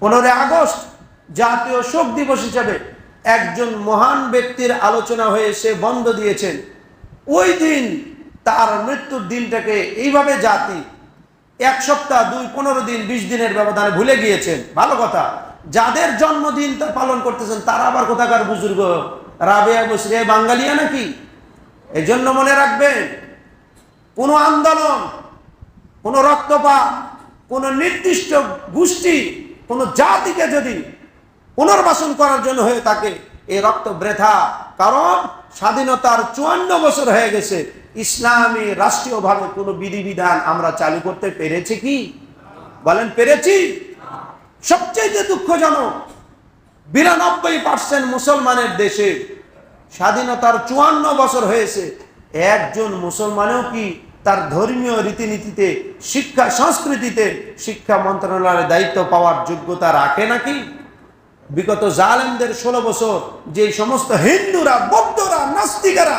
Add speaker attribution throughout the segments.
Speaker 1: পনেরোই আগস্ট জাতীয় শোক দিবস হিসাবে একজন মহান ব্যক্তির আলোচনা হয়ে সে বন্ধ দিয়েছেন। ওই দিন তার মৃত্যুর দিনটাকে এইভাবে জাতি এক সপ্তাহ, দুই, পনেরো দিন, বিশ দিনের ব্যবধানে ভুলে গিয়েছেন। ভালো কথা। যাদের জন্মদিন তা পালন করতেছেন, তারা আবার কোথাকার বুজুর্গ? রাবেয়া বসরে বাঙালিয়া নাকি? এই জন্য মনে রাখবেন, কোনো আন্দোলন, কোনো রক্তপাত, কোনো নির্দিষ্ট গোষ্ঠী কোনো জাতিকে যদি পুনর্বাসন করার জন্য হয়ে থাকে এই রক্ত বৃথা। কারণ স্বাধীনতার চুয়ান্ন বছর হয়ে গেছে। ইসলামী রাষ্ট্রীয়ভাবে কোনো বিধিবিধান আমরা চালু করতে পেরেছি কি? বলেন পেরেছি? সবচেয়ে দুঃখজনক, বিরানব্বই পার্সেন্ট মুসলমানের দেশে স্বাধীনতার চুয়ান্ন বছর হয়েছে। একজন মুসলমানেও কি তার ধর্মীয় রীতিনীতিতে, শিক্ষা সংস্কৃতিতে শিক্ষা মন্ত্রণালয়ের দায়িত্ব পাওয়ার যোগ্যতা রাখে নাকি? বিগত জালেমদের ষোলো বছর যে সমস্ত হিন্দুরা, বৌদ্ধরা, নাস্তিকারা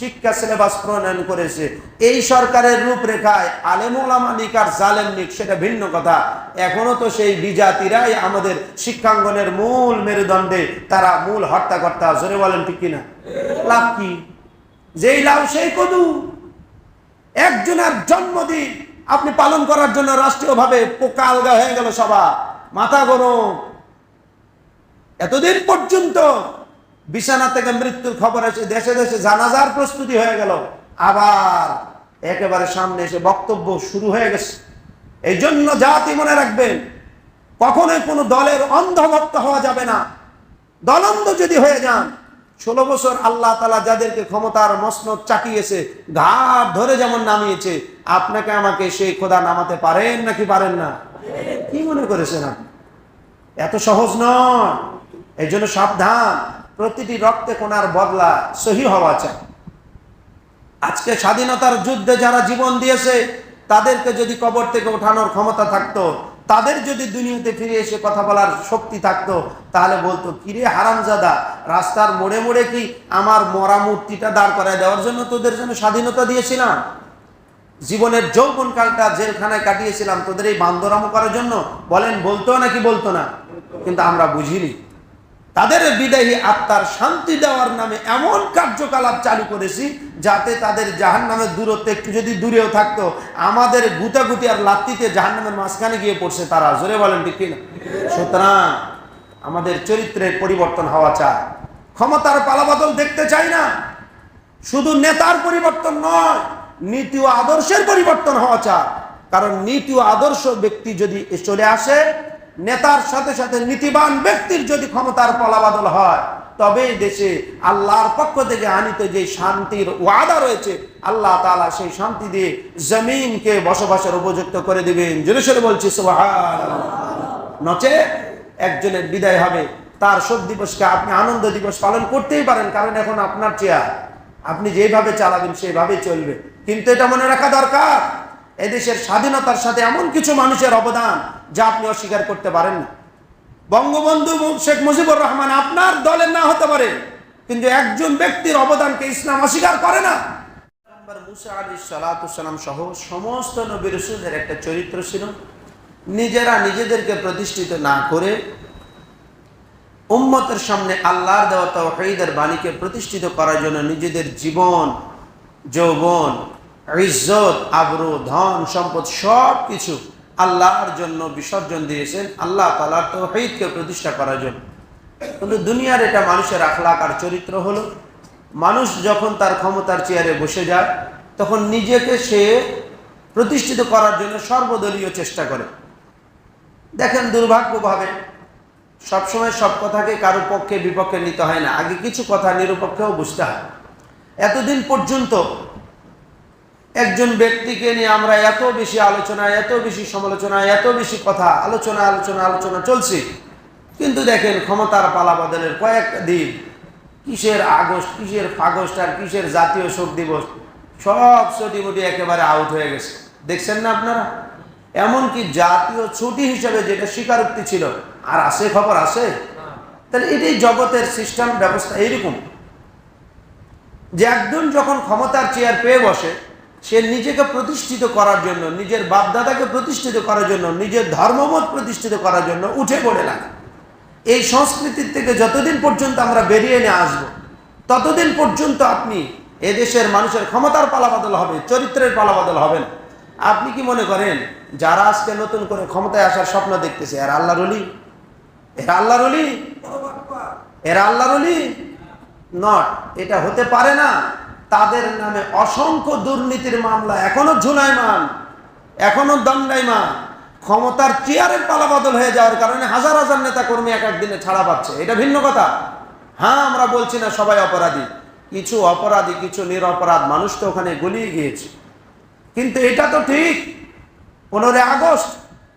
Speaker 1: শিক্ষা সিলেবাস প্রণয়ন করেছে, এই সরকারের রূপরেখায় আলেমুলামা নিক আর জালেম নিক, সেটা ভিন্ন কথা। এখনও তো সেই বিজাতিরাই আমাদের শিক্ষাঙ্গনের মূল মেরুদণ্ডে তারা মূল হর্তাকর্তা জোরে বলেন ঠিক কিনা? লাভ কি? যেই লাভ সেই কদু। একজনের জন্মদিন আপনি পালন করার জন্য রাষ্ট্রীয়ভাবে পোকা আলগা হয়ে গেল সবার। মাথা গরম। এতদিন পর্যন্ত বিছানা থেকে মৃত্যুর খবর এসে দেশে দেশে জানাজার প্রস্তুতি হয়ে গেল। আবার একেবারে সামনে এসে বক্তব্য শুরু হয়ে গেছে। এই জন্য জাতি মনে রাখবেন, কখনোই কোনো দলের অন্ধভক্ত হওয়া যাবে না। দলন্ধ যদি হয়ে যান ষোলো বছর আল্লাহ তালা যাদেরকে ক্ষমতার মসনদ চাটিয়েছে ঘাট ধরে যেমন নামিয়েছে, আপনাকে আমাকে সেই খোদা নামাতে পারেন নাকি পারেন না? কি মনে করেছেন এত সহজ নয়। এই জন্য সাবধান। প্রতিটি রক্তে কোনার বদলা সহি হওয়া চাই। আজকে স্বাধীনতার যুদ্ধে যারা জীবন দিয়েছে, তাদেরকে যদি কবর থেকে ওঠানোর ক্ষমতা থাকতো তাদের যদি দুনিয়াতে ফিরে এসে কথা বলার শক্তি থাকতো, তাহলে বলতো, কিরে হারামজাদা, রাস্তার মোড়ে মোড়ে কি আমার মরা মূর্তিটা দাঁড় করায় দেওয়ার জন্য তোদের জন্য স্বাধীনতা দিয়েছিলাম? জীবনের যৌবন কালটা জেলখানায় কাটিয়েছিলাম, তোদের এই বান্দরাম করার জন্য? বলেন, বলতো নাকি বলতো না? কিন্তু আমরা বুঝিনি। তাদের বিদায়ী আত্মার শান্তি দেওয়ার নামে এমন কার্যকলাপ চালু করেছি যাতে তাদের জাহান নামের দূরত্ব একটু যদি দূরেও থাকতো, আমাদের গুতাগুতি আর লাত্তিতে জাহান নামের মাঝখানে গিয়ে পড়ছে তারা। জোরে বলেন ঠিক কিনা? সুতরাং আমাদের চরিত্রের পরিবর্তন হওয়া চায় ক্ষমতার পালাবদল দেখতে চাই না। শুধু নেতার পরিবর্তন নয়, নীতি ও আদর্শের পরিবর্তন হওয়া চায় কারণ নীতি ও আদর্শ ব্যক্তি যদি চলে আসে নেতার সাথে সাথে নীতিবান ব্যক্তির যদি ক্ষমতার পলাবাদল হয়, তবেই দেশে আল্লাহর পক্ষ থেকে আনিত যে শান্তির ওয়াদা রয়েছে, আল্লাহ তাআলা সেই শান্তি দিয়ে জমিনকে বসবাসের উপযুক্ত করে দিবেন। জোরে সরে বলছি নচে একজনের বিদায় হবে, তার শোক দিবসকে আপনি আনন্দ দিবস পালন করতেই পারেন, কারণ এখন আপনার চেয়ার। আপনি যেভাবে চালাবেন সেইভাবেই চলবে। কিন্তু এটা মনে রাখা দরকার এদেশের স্বাধীনতার সাথে এমন কিছু মানুষের অবদান যা আপনি অস্বীকার করতে পারেন না। বঙ্গবন্ধু শেখ মুজিবুর রহমান আপনার দলের না হতে পারে, কিন্তু একজন ব্যক্তির অবদানকে ইসলাম অস্বীকার করে না। সহ সমস্ত নবী একটা চরিত্র ছিল। নিজেরা নিজেদেরকে প্রতিষ্ঠিত না করে উম্মতের সামনে আল্লাহর দেওয়া তৌহিদের বাণীকে প্রতিষ্ঠিত করার জন্য নিজেদের জীবন, যৌবন ইজ্জত, আবরু, ধন, সম্পদ সব কিছু আল্লাহর জন্য বিসর্জন দিয়েছেন। আল্লাহ তালার তৌহিদকে প্রতিষ্ঠা করার জন্য। কিন্তু দুনিয়ার এটা মানুষের আখলাক আর চরিত্র হলো, মানুষ যখন তার ক্ষমতার চেয়ারে বসে যায়, তখন নিজেকে সে প্রতিষ্ঠিত করার জন্য সর্বদলীয় চেষ্টা করে। দেখেন দুর্ভাগ্যভাবে, সবসময় সব কথাকে কারও পক্ষে বিপক্ষে নিতে হয় না। আগে কিছু কথা নিরপেক্ষেও বুঝতে হয়। এতদিন পর্যন্ত একজন ব্যক্তিকে নিয়ে আমরা এত বেশি আলোচনা, এত বেশি সমালোচনা, এত বেশি কথা, আলোচনা আলোচনা আলোচনা চলছে। কিন্তু দেখেন ক্ষমতার পালা বদলের কয়েকটা দিন কিসের আগস্ট, কিসের ফাগস্ট আর কিসের জাতীয় শোক দিবস, সব ছুটি একেবারে আউট হয়ে গেছে। দেখছেন না আপনারা? এমনকি জাতীয় ছুটি হিসেবে যেটা স্বীকারোক্তি ছিল, আর আছে খবর আছে? তাহলে এটি জগতের সিস্টেম ব্যবস্থা এইরকম। যে একজন যখন ক্ষমতার চেয়ার পেয়ে বসে সে নিজেকে প্রতিষ্ঠিত করার জন্য, নিজের বাপদাদাকে প্রতিষ্ঠিত করার জন্য, নিজের ধর্মমত প্রতিষ্ঠিত করার জন্য উঠে পড়ে লাগে এই সংস্কৃতির থেকে যতদিন পর্যন্ত আমরা বেরিয়ে নিয়ে আসব, ততদিন পর্যন্ত আপনি এদেশের মানুষের ক্ষমতার পালাবদল হবে, চরিত্রের পালাবাদল হবে না। আপনি কি মনে করেন, যারা আজকে নতুন করে ক্ষমতায় আসার স্বপ্ন দেখতেছে, এরা আল্লাহর অলি এরা আল্লাহর অলি এরা আল্লাহর অলি নট। এটা হতে পারে না। তাদের নামে অসংখ্য দুর্নীতির মামলা, এখনও ঝুলাইমান, এখনও দণ্ডাইমান ক্ষমতার চেয়ারের পালাবদল হয়ে যাওয়ার কারণে হাজার হাজার নেতা কর্মী এক একদিনে ছাড়া পাচ্ছে। এটা ভিন্ন কথা। হ্যাঁ আমরা বলছি না সবাই অপরাধী। কিছু অপরাধী, কিছু নিরপরাধ মানুষ তো ওখানে গলিয়ে গিয়েছে। কিন্তু এটা তো ঠিক। পনেরোই আগস্ট,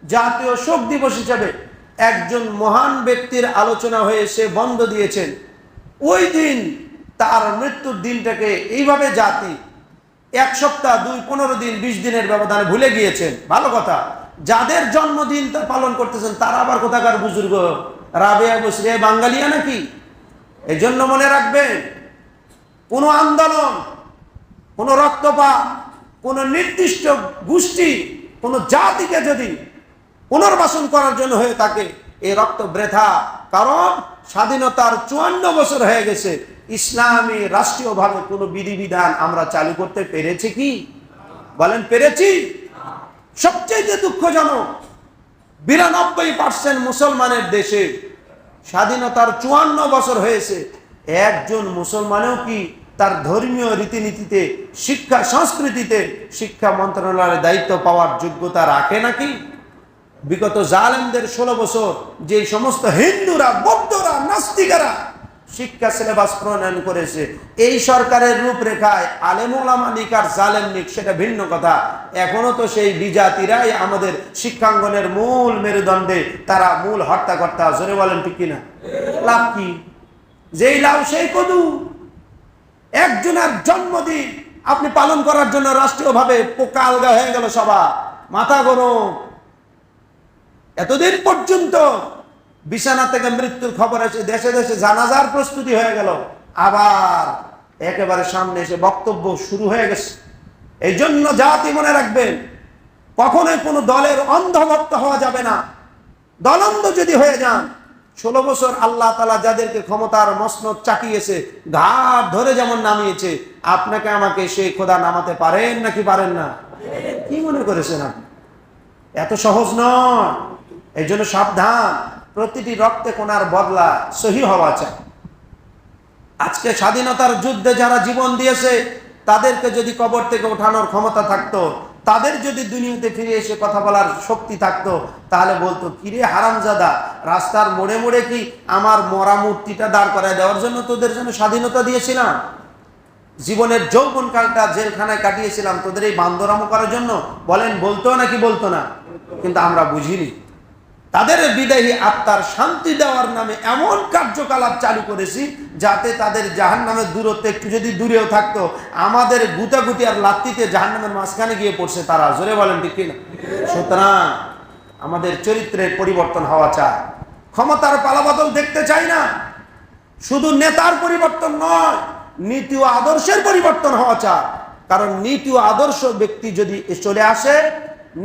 Speaker 1: জাতীয় শোক দিবস হিসাবে একজন মহান ব্যক্তির আলোচনা হয়ে সে বন্ধ দিয়েছেন। ওই দিন তার মৃত্যুর দিনটাকে এইভাবে জাতি এক সপ্তাহ, দুই, পনেরো দিন, বিশ দিনের ব্যবধানে ভুলে গিয়েছেন। ভালো কথা। যাদের জন্মদিন পালন করতেছেন, তারা আবার কোথাকার বুজুর্গ? রাবেয়া বসরে বাঙালিয়া নাকি? এই জন্য মনে রাখবেন, কোনো আন্দোলন, কোনো রক্তপাত, কোনো নির্দিষ্ট গোষ্ঠী, কোনো জাতিকে যদি পুনর্বাসন করার জন্য হয়ে থাকে এই রক্ত বৃথা। কারণ স্বাধীনতার চুয়ান্ন বছর হয়ে গেছে। ইসলামী রাষ্ট্রীয়ভাবে কোনো বিধিবিধান আমরা চালু করতে পেরেছি কি? বলেন, পেরেছি। সবচেয়ে দুঃখজনক, বিরানব্বই পার্সেন্ট মুসলমানের দেশে স্বাধীনতার চুয়ান্ন বছর হয়েছে। একজন মুসলমানেও কি তার ধর্মীয় রীতিনীতিতে, শিক্ষা সংস্কৃতিতে, শিক্ষা মন্ত্রণালয়ের দায়িত্ব পাওয়ার যোগ্যতা রাখে নাকি? বিগত জালেমদের ষোলো বছর যে সমস্ত হিন্দুরা, বৌদ্ধরা, নাস্তিকেরা শিক্ষা সিলেবাস প্রণয়ন করেছে, এই সরকারের রূপরেখায় আলেমুলামা নিক আর জালেম নিক, সেটা ভিন্ন কথা। এখনও তো সেই বিজাতিরাই আমাদের শিক্ষাঙ্গনের মূল মেরুদণ্ডে, তারা মূল হর্তাকর্তা, জোরে বলেন ঠিক কিনা? লাভ কি? যেই লাভ সেই কদু। একজনের জন্মদিন আপনি পালন করার জন্য রাষ্ট্রীয়ভাবে পোকা আলগা হয়ে গেল সবা মাথা গরম এতদিন পর্যন্ত বিছানা থেকে মৃত্যুর খবর এসে দেশে দেশে জানাজার প্রস্তুতি হয়ে গেল। আবার একেবারে সামনে এসে বক্তব্য শুরু হয়ে গেছে। এই জন্য জাতি মনে রাখবেন, কখনোই কোনো দলের অন্ধভক্ত হওয়া যাবে না। দলন্ধ যদি হয়ে যান, ষোলো বছর আল্লাহ তালা যাদেরকে ক্ষমতার মসনদ চাকিয়েছে ঘাট ধরে যেমন নামিয়েছে, আপনাকে আমাকে সেই খোদা নামাতে পারেন নাকি পারেন না? কি মনে করেছেন আপনি? এত সহজ নয়। এই জন্য সাবধান, প্রতিটি রক্তে কোনার বদলা সহি হওয়া চাই। আজকে স্বাধীনতার যুদ্ধে যারা জীবন দিয়েছে, তাদেরকে যদি কবর থেকে ওঠানোর ক্ষমতা থাকতো, তাদের যদি দুনিয়াতে ফিরে এসে কথা বলার শক্তি থাকতো, তাহলে বলতো, কিরে হারামজাদা, রাস্তার মোড়ে মোড়ে কি আমার মরা মূর্তিটা দাঁড় করায় দেওয়ার জন্য তোদের জন্য স্বাধীনতা দিয়েছিলাম? জীবনের যৌবন কালটা জেলখানায় কাটিয়েছিলাম তোদের এই বান্দরামো করার জন্য? বলেন, বলতো নাকি বলতো না? কিন্তু আমরা বুঝিনি। তাদের বিদায়ী আত্মার শান্তি দেওয়ার নামে এমন কার্যকলাপ চালু করেছি যাতে তাদের জাহান নামের দূরত্ব একটু যদি দূরেও থাকতো, আমাদের গুতাগুতি আর লাত্তিতে জাহান নামের মাঝখানে গিয়ে পড়ছে তারা। জোরে বলেন ঠিক কিনা? সুতরাং আমাদের চরিত্রের পরিবর্তন হওয়া চায় ক্ষমতার পালাবদল দেখতে চাই না। শুধু নেতার পরিবর্তন নয়, নীতি ও আদর্শের পরিবর্তন হওয়া চায় কারণ নীতি ও আদর্শ ব্যক্তি যদি চলে আসে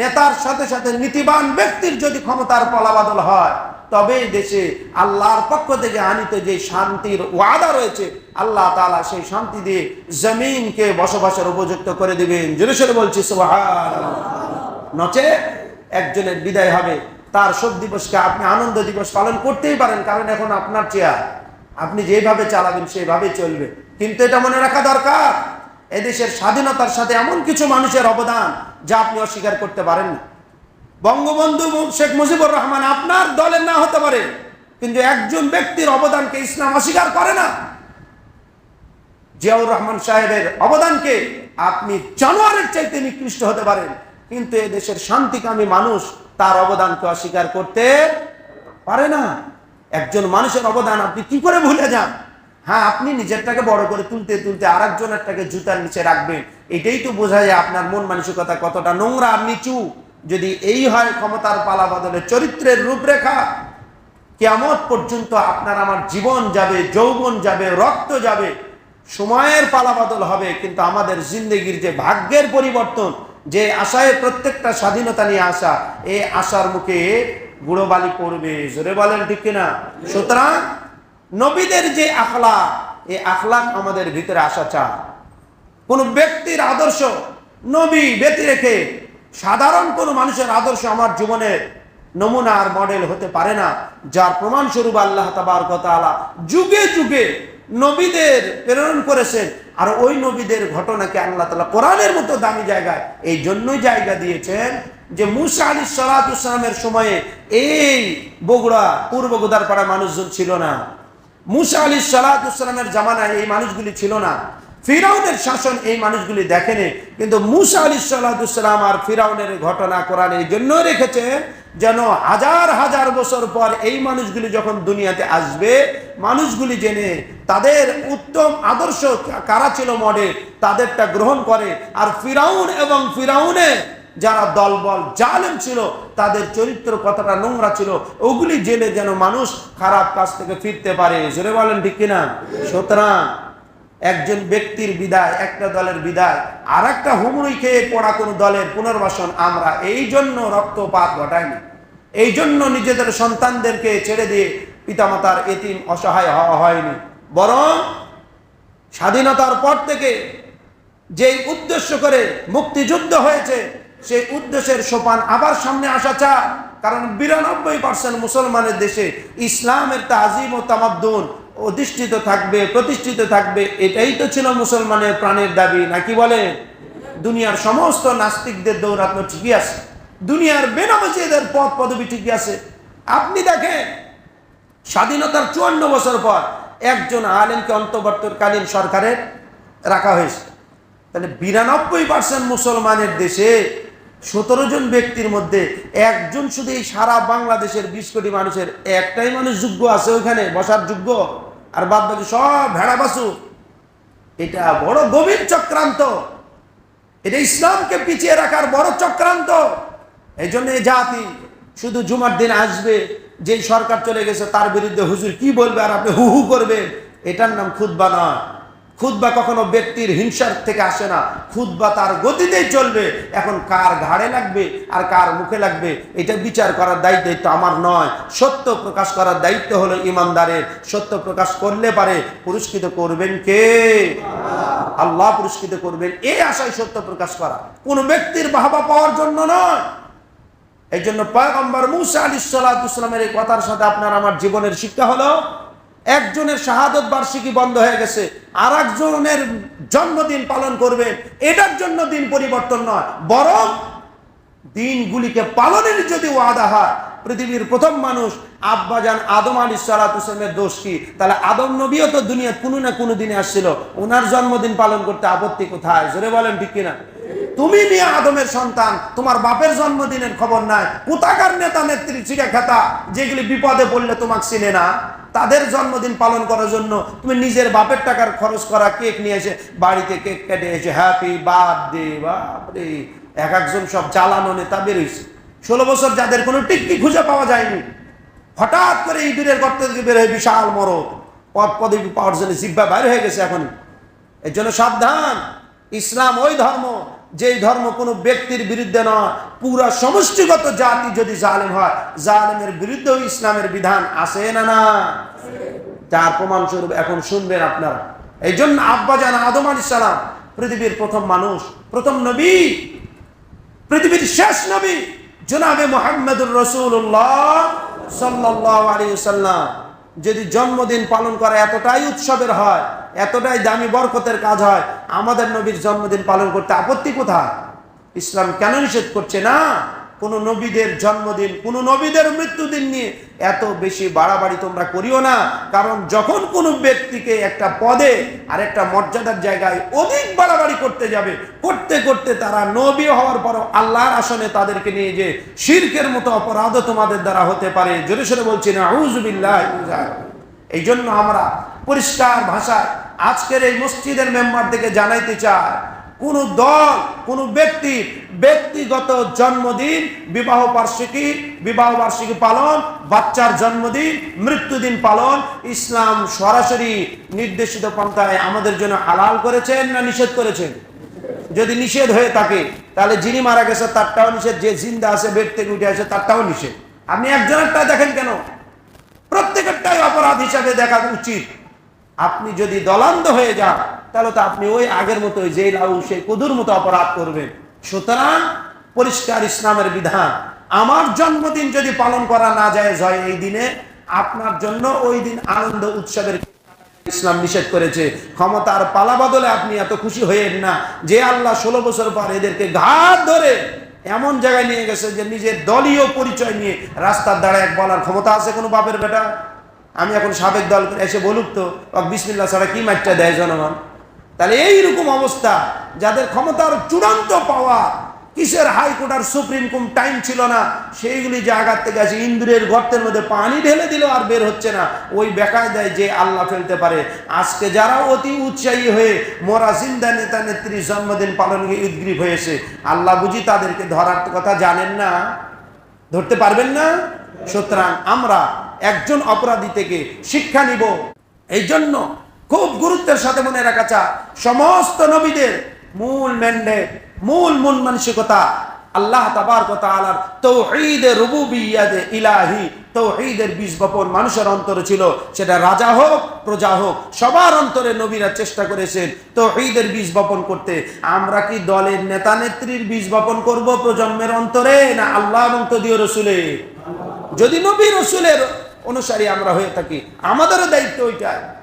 Speaker 1: নেতার সাথে সাথে নীতিবান ব্যক্তির যদি ক্ষমতার পলাবাদল হয় তবে দেশে আল্লাহর পক্ষ থেকে আনিত যে শান্তির ওয়াদা রয়েছে, আল্লাহ তালা সেই শান্তি দিয়ে জমিনকে বসবাসের উপযুক্ত করে দিবেন। জোরে সরে বলছি নচে একজনের বিদায় হবে, তার শোক দিবসকে আপনি আনন্দ দিবস পালন করতেই পারেন, কারণ এখন আপনার চেয়ার। আপনি যেভাবে চালাবেন সেভাবে চলবে। কিন্তু এটা মনে রাখা দরকার এদেশের স্বাধীনতার সাথে এমন কিছু মানুষের অবদান যা আপনি অস্বীকার করতে পারেন না বঙ্গবন্ধু শেখ মুজিবুর রহমান আপনার দলের না হতে পারে, কিন্তু একজন ব্যক্তির অবদানকে ইসলাম অস্বীকার করে না। জিয়াউর রহমান সাহেবের অবদানকে আপনি জানোয়ারের চাইতে নিকৃষ্ট হতে পারেন, কিন্তু এ দেশের শান্তিকামী মানুষ তার অবদানকে অস্বীকার করতে পারে না। একজন মানুষের অবদান আপনি কি করে ভুলে যান? হ্যাঁ আপনি নিজেরটাকে বড় করে তুলতে তুলতে আর একজনেরটাকে জুতার নিচে রাখবেন। এটাই তো বোঝা যায় আপনার মন মানসিকতা কতটা নোংরা নিচু। যদি এই হয় ক্ষমতার পালা বদলে চরিত্রের রূপরেখা কেমত পর্যন্ত আপনার আমার জীবন যাবে, যৌবন যাবে, রক্ত যাবে, সময়ের পালাবদল হবে। কিন্তু আমাদের জিন্দগির যে ভাগ্যের পরিবর্তন, যে আশায় প্রত্যেকটা স্বাধীনতা নিয়ে আসা, এই আশার মুখে গুঁড়ো বালি পড়বে। জোরে বলেন ঠিক কিনা? সুতরাং নবীদের যে আখলা এই আখলাক আমাদের ভিতরে আসা চায় কোন ব্যক্তির আদর্শ নবী ব্যতি রেখে সাধারণ কোন মানুষের আদর্শ আমার জীবনের নমুনা আর মডেল হতে পারে না, যার প্রমাণ স্বরূপ আল্লাহ তাবার কথা যুগে যুগে নবীদের প্রেরণ করেছেন, আর ওই নবীদের ঘটনাকে আল্লাহ তালা কোরআনের মতো দামি জায়গায় এই জন্যই জায়গা দিয়েছেন যে মুসা আলী সালাতামের সময়ে এই বগুড়া, পূর্ব গোদারপাড়া মানুষজন ছিল না। মুসা আলী সালাতামের জামানায় এই মানুষগুলি ছিল না। ফিরাউনের শাসন এই মানুষগুলি দেখেনি। কিন্তু মুসা আলী সাল্লাহাম আর ফিরাউনের ঘটনা কোরআন এই জন্য রেখেছে যেন হাজার হাজার বছর পর এই মানুষগুলি যখন দুনিয়াতে আসবে, মানুষগুলি জেনে তাদের উত্তম আদর্শ কারা ছিল মডেল তাদেরটা গ্রহণ করে। আর ফিরাউন এবং ফিরাউনে যারা দলবল জালেম ছিল, তাদের চরিত্র কতটা নোংরা ছিল, ওগুলি জেনে যেন মানুষ খারাপ কাজ থেকে ফিরতে পারে। জোরে বলেন ঠিক কিনা? সুতরাং একজন ব্যক্তির বিদায়, একটা দলের বিদায় আর একটা হুমড়ি খেয়ে পড়া কোনো দলের পুনর্বাসন আমরা এই জন্য রক্তপাত ঘটাইনি। এই জন্য নিজেদের সন্তানদেরকে ছেড়ে দিয়ে পিতামাতার এতিম অসহায় হওয়া হয়নি। বরং স্বাধীনতার পর থেকে যেই উদ্দেশ্য করে মুক্তিযুদ্ধ হয়েছে সেই উদ্দেশ্যের সোপান আবার সামনে আসা চায় কারণ বিরানব্বই পার্সেন্ট মুসলমানের দেশে ইসলামের তাজিম ও তামাদ্দুন অধিষ্ঠিত থাকবে, প্রতিষ্ঠিত থাকবে, এটাই তো ছিল মুসলমানের প্রাণের দাবি নাকি বলে? দুনিয়ার সমস্ত নাস্তিকদের দৌড়ানো ঠিকই আছে। দুনিয়ার বেনামাজিদের পদ পদবি ঠিকই আছে। আপনি দেখেন, স্বাধীনতার চুয়ান্ন বছর পর একজন আলেমকে অন্তর্বর্তীকালীন সরকারের রাখা হয়েছে। তাহলে বিরানব্বই পার্সেন্ট মুসলমানের দেশে সতেরো জন ব্যক্তির মধ্যে একজন শুধু এই সারা বাংলাদেশের বিশ কোটি মানুষের একটাই মানুষ যোগ্য আছে ওইখানে, বসার যোগ্য। আর বাদ বাকি সব ভেড়া বাসু এটা বড় গভীর চক্রান্ত। এটা ইসলামকে পিছিয়ে রাখার বড় চক্রান্ত। এই জন্য জাতি শুধু জুমার দিন আসবে যে সরকার চলে গেছে তার বিরুদ্ধে হুজুর কি বলবে আর আপনি হু হু করবেন? এটার নাম খুদ্া নয়। খুদ্া কখনো ব্যক্তির হিংসার থেকে আসে না। খুদ্া তার গতিতেই চলবে। এখন কার ঘাড়ে লাগবে আর কার মুখে লাগবে, এটা বিচার করার দায়িত্ব তো আমার নয়। সত্য প্রকাশ করার দায়িত্ব হলো ইমানদারের। সত্য প্রকাশ করলে পারে পুরস্কৃত করবেন কে? আল্লাহ পুরস্কৃত করবেন। এই আশায় সত্য প্রকাশ করা কোন ব্যক্তির বাহবা পাওয়ার জন্য নয়। এই জন্য পয়গম্বর মুসা আলী সাল্লাহামের এই কথার সাথে আপনার আমার জীবনের শিক্ষা হলো একজনের শাহাদত বার্ষিকী বন্ধ হয়ে গেছে আর একজনের জন্মদিন পালন করবেন এটার জন্য দিন পরিবর্তন নয়, বরং দিনগুলিকে পালনের যদি ওয়াদা হয়, পৃথিবীর প্রথম মানুষ আব্বাজান আদম আলী সালাতুসেমের দোষ কি? তাহলে আদম নবীও তো দুনিয়া কোনো না কোনো দিনে আসছিল, ওনার জন্মদিন পালন করতে আপত্তি কোথায়? জোরে বলেন ঠিক কিনা? তুমি নিয়ে আদমের সন্তান, তোমার বাপের জন্মদিনের খবর নাই, কোথাকার নেতা নেত্রী চিড়ে খেতা, যেগুলি বিপদে পড়লে তোমাকে চিনে না? তাদের জন্মদিন পালন করার জন্য তুমি নিজের বাপের টাকার খরচ করা কেক নিয়ে এসে বাড়িতে কেক কেটে এসে হ্যাপি বার্থডে, বাপরে। এক একজন সব জ্বালানো নেতা বেরোইছে ষোলো বছর যাদের কোনো টিকটি খুঁজে পাওয়া যায়নি, হঠাৎ করে এই ইঁদুরের গর্ত থেকে বের হয়ে বিশাল মরদ। পদ পদবি পাওয়ার জন্য জিব্বা বাইরে হয়ে গেছে এখন এর জন্য সাবধান। ইসলাম ওই ধর্ম, যেই ধর্ম কোনো ব্যক্তির বিরুদ্ধে নয়। পুরা সমষ্টিগত জাতি যদি জালেম হয়, জালেমের বিরুদ্ধেও ইসলামের বিধান আসে না না? তার প্রমাণ স্বরূপ এখন শুনবেন আপনারা। এই জন্য আব্বাজান আদম আলী সালাম পৃথিবীর প্রথম মানুষ, প্রথম নবী, পৃথিবীর শেষ নবী, জনাবে মোহাম্মদুর রসুল্লাহ সাল্লাহ আলী সাল্লাম যদি জন্মদিন পালন করা এতটাই উৎসবের হয়, এতটাই দামি বরকতের কাজ হয় আমাদের নবীর জন্মদিন পালন করতে আপত্তি কোথায়? ইসলাম কেন নিষেধ করছে না? কোনো নবীদের জন্মদিন, কোনো নবীদের মৃত্যুদিন নিয়ে এত বেশি বাড়াবাড়ি তোমরা করিও না। কারণ যখন কোনো ব্যক্তিকে একটা পদে আর একটা মর্যাদার জায়গায় অধিক বাড়াবাড়ি করতে যাবে, করতে করতে তারা নবী হওয়ার পর আল্লাহর আসনে তাদেরকে নিয়ে যে শির্কের মতো অপরাধও তোমাদের দ্বারা হতে পারে। জোরে সরে বলছি না আউজুবিল্লাহ এই জন্য আমরা পরিষ্কার ভাষায় আজকের এই মসজিদের মেম্বার থেকে জানাইতে চায়, কোন দল, কোন ব্যক্তি ব্যক্তিগত জন্মদিন, বিবাহ বার্ষিকী বিবাহ বার্ষিকী পালন, বাচ্চার জন্মদিন, মৃত্যুদিন পালন, ইসলাম সরাসরি নির্দেশিত পন্থায় আমাদের জন্য হালাল করেছেন না নিষেধ করেছেন? যদি নিষেধ হয়ে থাকে, তাহলে যিনি মারা গেছে তারটাও নিষেধ, যে জিন্দা আছে বেড থেকে উঠে আসে তারটাও নিষেধ। আপনি একজনেরটা দেখেন কেন? প্রত্যেকেরটাই অপরাধ হিসাবে দেখা উচিত। আপনি যদি দলান্ধ হয়ে যান, তাহলে তো আপনি ওই আগের মতো যে লাউ সেই কদুর মতো অপরাধ করবেন। সুতরাং পরিষ্কার ইসলামের বিধান, আমার জন্মদিন যদি পালন করা না যায় হয় এই দিনে, আপনার জন্য ওই দিন আনন্দ উৎসবের ইসলাম নিষেধ করেছে। ক্ষমতার পালা বদলে আপনি এত খুশি হয়েন না যে আল্লাহ ষোলো বছর পর এদেরকে ঘাট ধরে এমন জায়গায় নিয়ে গেছে যে নিজের দলীয় পরিচয় নিয়ে রাস্তার দাঁড়ায় এক বলার ক্ষমতা আছে কোনো বাপের বেটা? আমি এখন সাবেক দল করে এসে বলুক তো বিসমিল্লা ছাড়া কি মাঠটা দেয় জনগণ? তাহলে এইরকম অবস্থা, যাদের ক্ষমতার চূড়ান্ত পাওয়া কিসের হাইকোর্ট আর সুপ্রিম কোর্ট টাইম ছিল না, সেইগুলি জায়গার থেকে আছে ইন্দ্রের গর্তের মধ্যে পানি ঢেলে দিল আর বের হচ্ছে না। ওই বেকায় দেয় যে আল্লাহ ফেলতে পারে। আজকে যারা অতি উৎসাহী হয়ে মোরা জিন্দা নেতা নেত্রীর জন্মদিন পালনকে উদ্গ্রীব হয়েছে আল্লাহ বুঝি তাদেরকে ধরার কথা জানেন না? ধরতে পারবেন না? সুতরাং আমরা একজন অপরাধী থেকে শিক্ষা নিব। এই জন্য খুব গুরুত্বের সাথে মনে রাখা চা সমস্ত নবীদের মূল ম্যান্ডেট মূল মন মানসিকতা আল্লাহ তাবার কথা আলার তৌহিদে রুবুবিয়াদে ইলাহি, তৌহিদের বীজ বপন মানুষের অন্তরে ছিল, সেটা রাজা হোক, প্রজা হোক, সবার অন্তরে নবীরা চেষ্টা করেছেন তো তৌহিদের বীজ বপন করতে। আমরা কি দলের নেতা নেত্রীর বীজ বপন করব প্রজন্মের অন্তরে, না আল্লাহ এবং তদীয় রসুলের? যদি নবী রসুলের অনুসারী আমরা হয়ে থাকি। আমাদেরও দায়িত্ব ওইটা।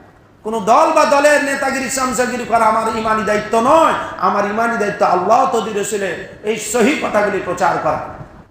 Speaker 1: কোন দল বা দলের নেতাগিরি, সামসাগিরি করা আমার ইমানি দায়িত্ব নয়। আমার ইমানি দায়িত্ব আল্লাহ তদির এই সহি কথাগুলি প্রচার করা।